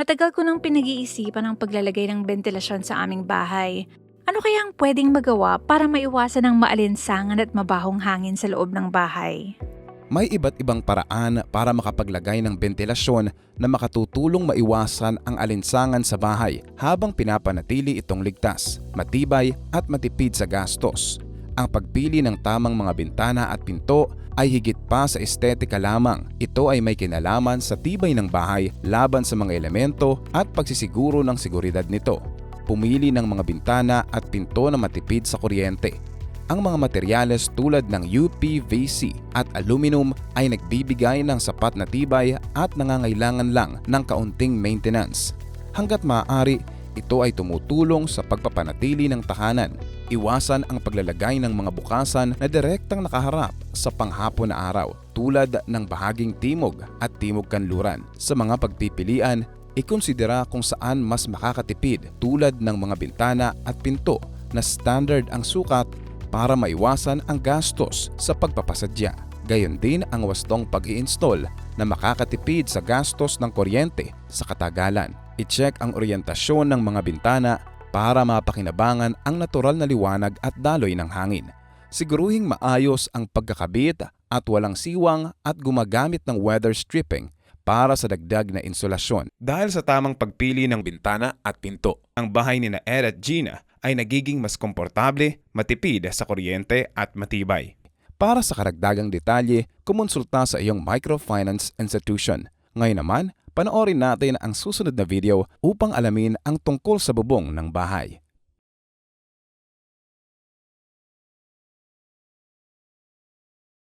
Matagal ko nang pinag-iisipan ang paglalagay ng ventilasyon sa aming bahay. Ano kaya ang pwedeng magawa para maiwasan ang maalinsangan at mabahong hangin sa loob ng bahay? May iba't ibang paraan para makapaglagay ng ventilasyon na makatutulong maiwasan ang alinsangan sa bahay habang pinapanatili itong ligtas, matibay at matipid sa gastos. Ang pagpili ng tamang mga bintana at pinto ay higit pa sa estetika lamang. Ito ay may kinalaman sa tibay ng bahay laban sa mga elemento at pagsisiguro ng seguridad nito. Pumili ng mga bintana at pinto na matipid sa kuryente ang mga materyales tulad ng UPVC at aluminum ay nagbibigay ng sapat na tibay at nangangailangan lang ng kaunting maintenance. Hanggat maaari, ito ay tumutulong sa pagpapanatili ng tahanan. Iwasan ang paglalagay ng mga bukasan na direktang nakaharap sa panghapon na araw tulad ng bahaging timog at timog kanluran. Sa mga pagpipilian, ikonsidera kung saan mas makakatipid tulad ng mga bintana at pinto na standard ang sukat para maiwasan ang gastos sa pagpapasadya. Gayon din ang wastong pag install na makakatipid sa gastos ng kuryente sa katagalan. I-check ang oryentasyon ng mga bintana para mapakinabangan ang natural na liwanag at daloy ng hangin. Siguruhing maayos ang pagkakabit at walang siwang at gumagamit ng weather stripping para sa dagdag na insulasyon. Dahil sa tamang pagpili ng bintana at pinto, ang bahay ni na Ed at Gina ay nagiging mas komportable, matipid sa kuryente at matibay. Para sa karagdagang detalye, kumonsulta sa iyong microfinance institution. Ngayon naman, panoorin natin ang susunod na video upang alamin ang tungkol sa bubong ng bahay.